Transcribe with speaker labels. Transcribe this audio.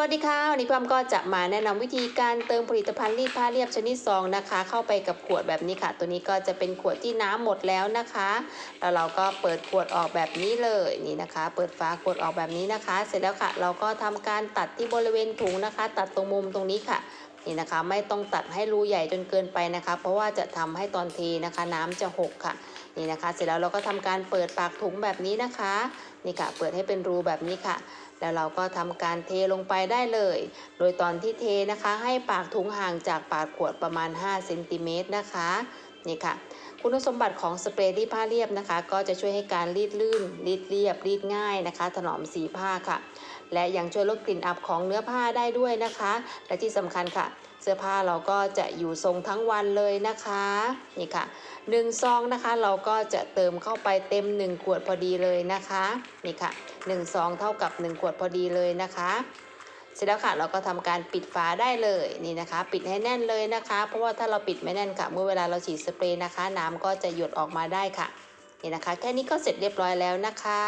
Speaker 1: วัสดีค่ะวันนี้พี่อ้อมก็จะมาแนะนำวิธีการเติมผลิตภัณฑ์รีดผ้าเรียบชนิดซองนะคะ เข้าไปกับขวดแบบนี้ค่ะ ตัวนี้ก็จะเป็นขวดที่น้ำหมดแล้วนะคะแล้วเราก็เปิดขวดออกแบบนี้เลยนี่นะคะ เปิดฝาขวดออกแบบนี้นะคะ เสร็จแล้วค่ะ เราก็ทำการตัดที่บริเวณถุงนะคะ ตัดตรงมุมตรงนี้ค่ะ นี่นะคะ ไม่ต้องตัดให้รูใหญ่จนเกินไปนะคะ เพราะว่าจะทำให้ตอนเทนะคะ น้ำจะหกค่ะนี่นะคะ เสร็จแล้วเราก็ทำการเปิดปากถุงแบบนี้นะคะนี่ค่ะ เปิดให้เป็นรูแบบนี้ค่ะแล้วเราก็ทำการเทลงไปได้เลย โดยตอนที่เทนะคะ ให้ปากถุงห่างจากปากขวดประมาณ5เซนติเมตรนะคะ นี่ค่ะ คุณสมบัติของสเปรย์รีดผ้าเรียบนะคะ ก็จะช่วยให้การรีดลื่น รีดเรียบ รีดง่ายนะคะ ถนอมสีผ้าค่ะ และยังช่วยลดกลิ่นอับของเนื้อผ้าได้ด้วยนะคะ และที่สำคัญค่ะ เสื้อผ้าเราก็จะอยู่ทรงทั้งวันเลยนะคะนี่ค่ะหนึ่งซองนะคะเราก็จะเติมเข้าไปเต็ม 1 ขวดพอดีเลยนะคะนี่ค่ะ1ซองเท่ากับ 1 ขวดพอดีเลยนะคะ เสร็จแล้วค่ะเราก็ทำการปิดฝาได้เลยนี่นะคะ ปิดให้แน่นเลยนะคะ เพราะว่าถ้าเราปิดไม่แน่นค่ะ เมื่อเวลาเราฉีดสเปรย์นะคะ น้ำก็จะหยดออกมาได้ค่ะนี่นะคะ แค่นี้ก็เสร็จเรียบร้อยแล้วนะคะ